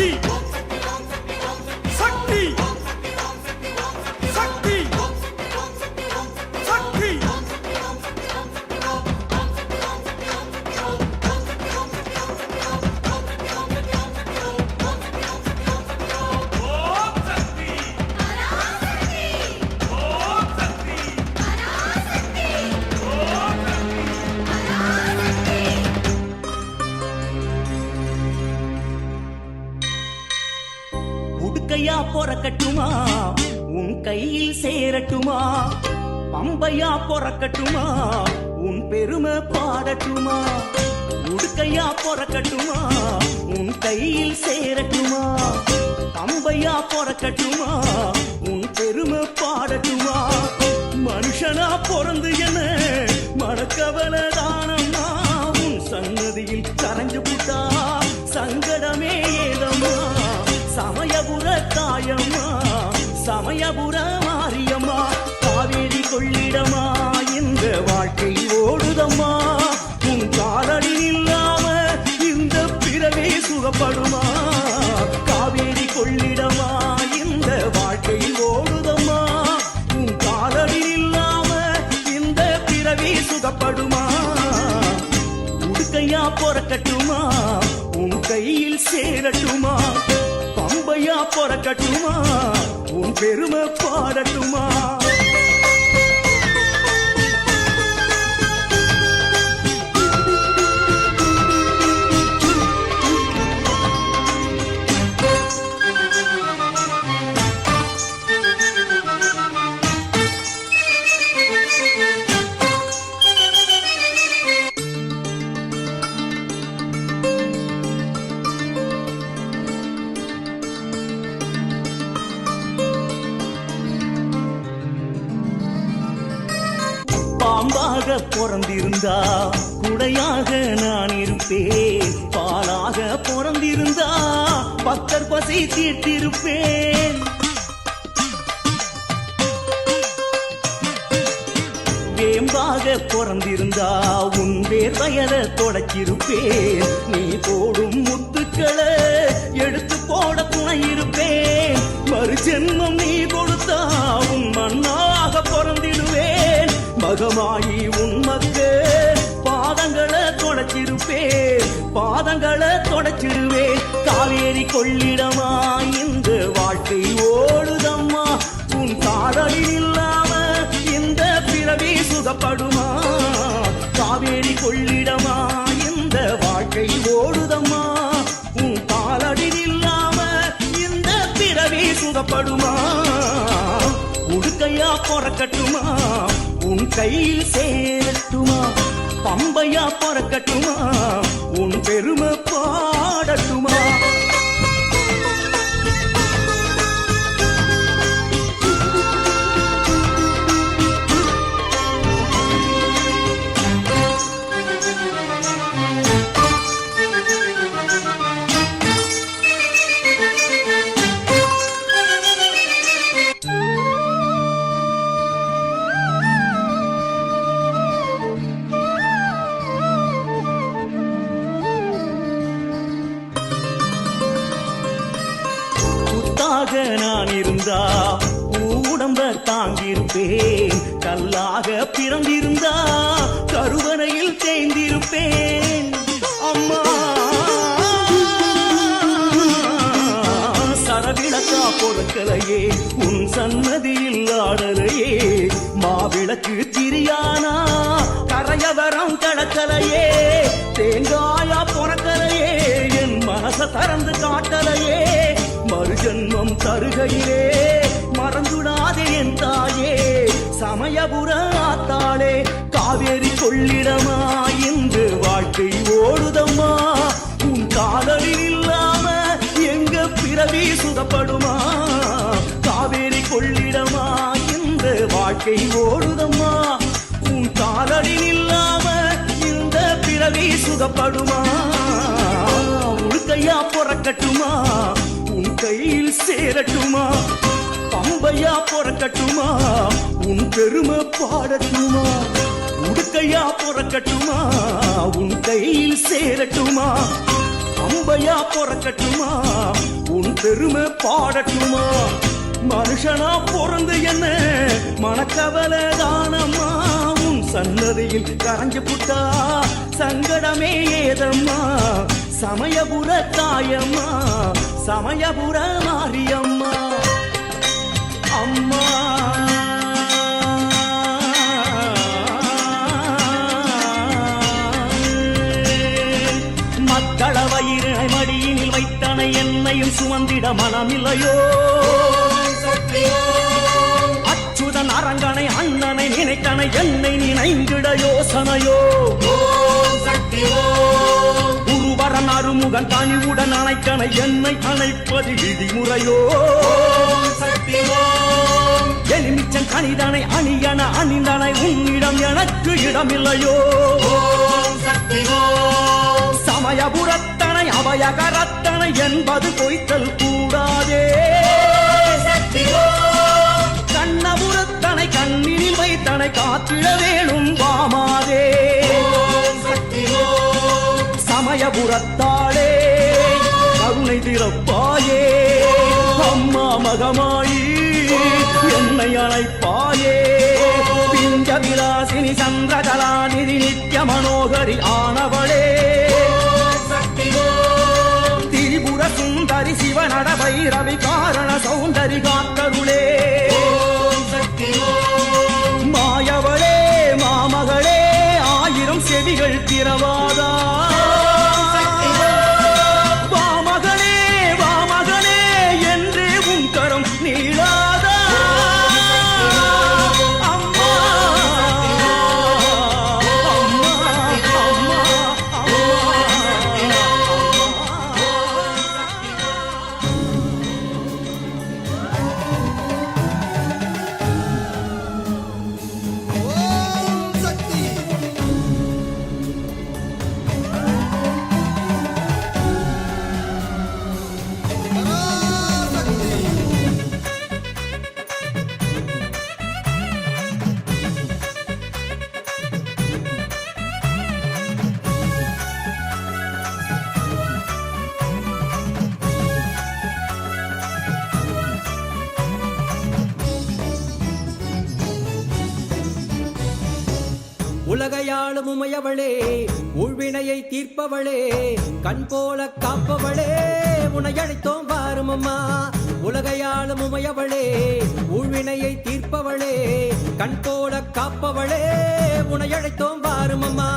地。பொறக்கட்டுமா? உன் கையில் சேரட்டுமா? பம்பையா பொறக்கட்டுமா? உன் பெருமை பாடட்டுமா? உடுக்கையா பொறக்கட்டுமா? உன் கையில் சேரட்டுமா? பம்பையா பொறக்கட்டுமா? உன் பெருமை பாடட்டுமா? மனுஷனா பிறந்து என்ன? மறக்கவல தானம்மா? உன் சன்னதியில் கரைஞ்சு புட்டா? சங்கடமே ஏதம்மா? சமயபுர தாயம்மா சமயபுர மாரியம்மா காவேரி கொள்ளிடமா இந்த வாழ்க்கை ஓடுதம்மா. உன் காலடி இல்லாம இந்த பிறவே சுகப்படுமா? காவேரி கொள்ளிடமா இந்த வாழ்க்கை ஓடுதம்மா. உன் காலடி இல்லாம இந்த பிறவே சுகப்படுமா? உடுக்கையா பொறக்கட்டுமா? உன் கையில் சேரட்டுமா? பம்பையா பொறக்கட்டுமா? உன் பெருமை பாடட்டுமா பிறந்திருந்தா குடையாக நான் இருப்பேன். பாலாக பிறந்திருந்தா பக்தர் பசை தீர்த்திருப்பேன். வேம்பாக பிறந்திருந்தா உன் பேர் வயத தொடச்சிருப்பேன் நீ போடும் முத்துக்களை எடுத்து போட துணையிருப்பேன். மறு ஜென்மம் நீ கொடுத்தா உன் மண்ணாக பிறந்திடுவேன். மகமாயி உன் மக்கள் பாதங்களை தொடச்சிருப்பேன் பாதங்களை தொடச்சிடுவேன் காவேரி கொள்ளிடமா இந்த வாழ்க்கை ஓடுதம்மா. உன் காதலில் இல்லாம இந்த பிறவி சுகப்படுமா? காவேரி கொள்ளிடமா இந்த வாழ்க்கை ஓடுதம்மா. உன் காலடில் இல்லாம இந்த பிறவி சுகப்படுமா? உடுக்கையா பொறக்கட்டுமா? உன் கையில் சேரட்டுமா? பம்பையா பறக்கட்டுமா? உன் பெருமை பாடட்டுமா? பொறுக்கலையே உன் சன்னதியில் ஆடலையே. மாவிளக்கு திரியானா கரையவரம் கடக்கலையே தேங்காயா பொறக்கலையே என் மனச தறந்து காட்டலையே. மறுஜன்மம் தருகையிலே மறந்துடாதே என் தாயே. சமயபுர ஆத்தாளே காவேரி கொள்ளிடமா இன்று வாழ்க்கை ஓடுதம்மா. உன் காதலில் எங்க பிறவி சுகப்படுமா? காவேரி கொள்ளிடமா? இந்த வாழ்க்கை ஓடுதம்மா. உன் காலடி இல்லாம இந்த பிறவி சுதப்படுமா உடுக்கையா பொறக்கட்டுமா? உன் கையில் சேரட்டுமா? பம்பையா பொறக்கட்டுமா? உன் பெருமை பாடட்டுமா? உடுக்கையா பொறக்கட்டுமா? உன் கையில் சேரட்டுமா? அம்பையா பொறக்கட்டுமா? உன் பெருமை பாடட்டுமா? மனுஷனா பிறந்து என்ன? மனக்கவலை தானம்மா? உன் சன்னதியில் கரைஞ்சு புட்டா? சங்கடமே ஏதம்மா? சமயபுர தாயம்மா? சமயபுர மாரியம்மா? அம்மா என்னையும் சுமந்திட மனமில்லையோ? அச்சுதன் அரங்கனை அண்ணனை நினைத்தனை என்னை நினைந்திட யோசனையோ? குருவரன் அருமுகன் பணிவுடன் அணைக்கனை என்னை அணைப்பது விதிமுறையோ எலுமிச்சன் கனிதனை அணியன அணிந்தனை உன்னிடம் எனக்கு இடமில்லையோ? சமயபுரத்தனை அபயகரத்தனை என்பது பொய்த்தல் கூடாதே. கண்ணபுரத்தனை கண்ணினில் வைத்தனை காத்திட வேணும் வாமாதே. சமயபுரத்தாளே கருணை திறப்பாயே அம்மா மகமாயி என்னை அழைப்பாயே. பிஞ்ச விலாசினி சந்திரகலாநிதி நித்திய மனோகரி ஆனவளே. சிவனட சிவநட பைரவி காரண சௌந்தரி காத்தரு உலகையாளும் உமையவளே உள்வினையை தீர்ப்பவளே கண் போல காப்பவளே உனை அழைத்தோம் பாருமம்மா உலகையாளும் உமையவளே உள்வினையை தீர்ப்பவளே கண் போல காப்பவளே உனை அழைத்தோம் பாருமம்மா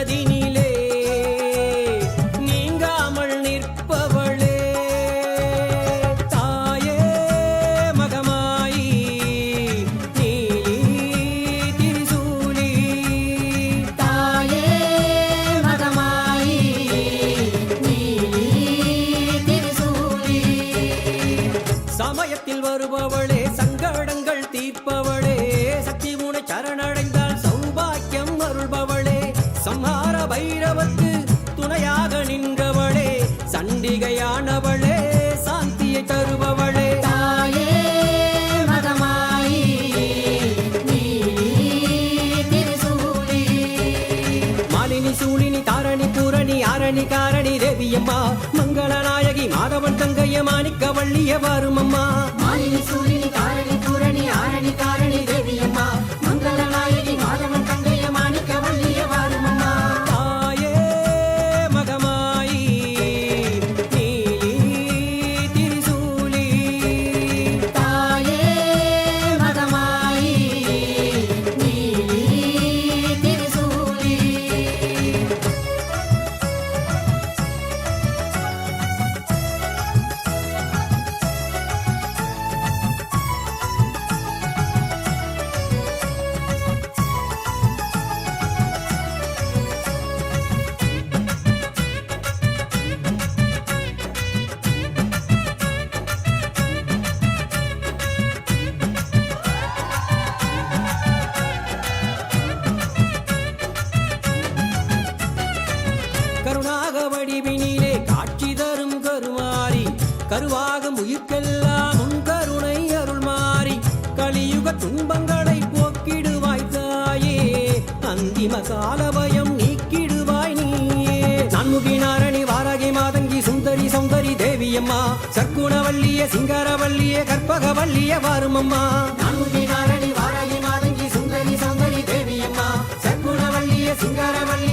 Madini பைரவர்க்கு துணையாக நின்றவளே சண்டிகையானவளே சாந்தியை தருபவளே. ஆரணி காரணி தேவியம்மா மங்கள நாயகி மாதவன் தங்கைய மாணிக்க வள்ளிய வரும் அம்மா மாலினி சூலினி கருவாகும் உயிர்க்கெல்லாம் உன் கருணை அருள் மாறி கலியுக துன்பங்களை போக்கிடுவாய் தாயே. அந்திம காலபயம் நீக்கிடுவாய் நீயே. நன்முகி நாரணி வாராகி மாதங்கி சுந்தரி சௌந்தரி தேவியம்மா. சற்குணவல்லிய சிங்காரவல்லிய கற்பகவல்லிய வருமம்மா. நன்முகி நாரணி வாராகி மாதங்கி சுந்தரி சௌந்தரி தேவியம்மா. சற்குணவல்லிய சிங்காரவல்லிய